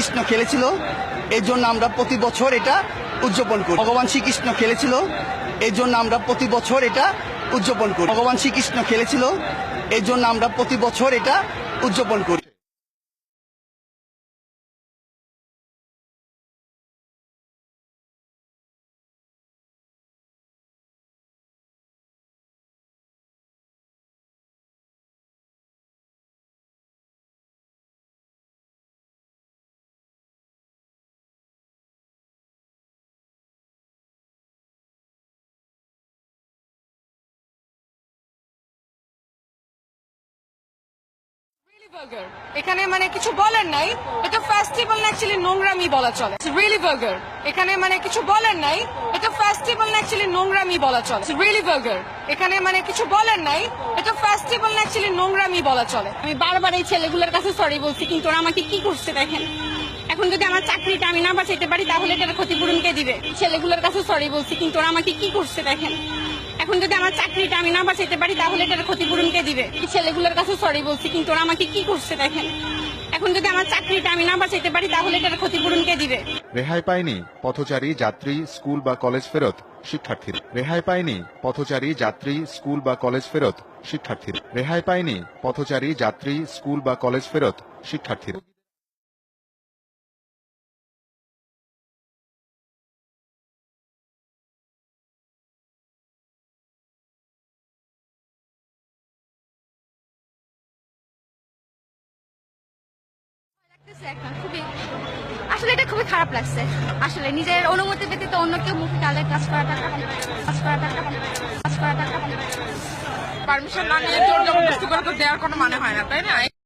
শ্রীকৃষ্ণ খেলেছিল। এর জন্য আমরা প্রতি বছর এটা উদযাপন করি। ভগবান শ্রীকৃষ্ণ খেলেছিল। এর জন্য আমরা প্রতি বছর এটা উদযাপন করি। ভগবান শ্রীকৃষ্ণ খেলেছিল। এর জন্য আমরা প্রতি বছর এটা উদযাপন করি। এখানে মানে কিছু বলার নাই। এটা ফেস্টিভ্যাল না অ্যাকচুয়ালি নোংরামি বলা চলে। রিলি বার্গার এখানে মানে কিছু বলার নাই। এটা ফেস্টিভ্যাল না অ্যাকচুয়ালি নোংরামি বলা চলে। রিলি বার্গার এখানে মানে কিছু বলার নাই। এটা ফেস্টিভ্যাল না অ্যাকচুয়ালি নোংরামি বলা চলে। আমি বারবার এই ছেলেগুলোর কাছে সরি বলছি, কিন্তু ওরা আমাকে কি করছে দেখেন? এখন যদি আমার চাকরিটা আমি না বাঁচাইতে পারি, তাহলে এটার ক্ষতিপূরণ কে দিবে? ছেলেগুলোর কাছে সরি বলছি, কিন্তু ওরা আমাকে কি করছে দেখেন? এখন যদি আমার চাকরিটা আমি না বাঁচাইতে পারি, তাহলে এটার ক্ষতিপূরণ কে দিবে? ছেলেগুলোর কাছে সরি বলছি, কিন্তু ওরা আমাকে কি করছে দেখেন? এখন যদি আমার চাকরিটা আমি না বাঁচাইতে পারি, তাহলে এটার ক্ষতিপূরণ কে দিবে? রেহাই পায়নি পথচারী, যাত্রী, স্কুল বা কলেজ ফেরত, শিক্ষার্থীরা। রেহাই পায়নি পথচারী, যাত্রী, স্কুল বা কলেজ ফেরত, শিক্ষার্থীরা। রেহাই পায়নি পথচারী, যাত্রী, স্কুল বা কলেজ ফেরত, শিক্ষার্থীরা। আসলে এটা খুবই খারাপ লাগছে। আসলে নিজের অনুমতি ব্যতীত অন্য কেউ মুখ তাদের কাজ করাটা কাজ করাটা কাজ করাটা পারমিশন না। নিয়ে জোর জবরদস্তি করে তো দেওয়ার কোনো মানে হয় না, তাই না?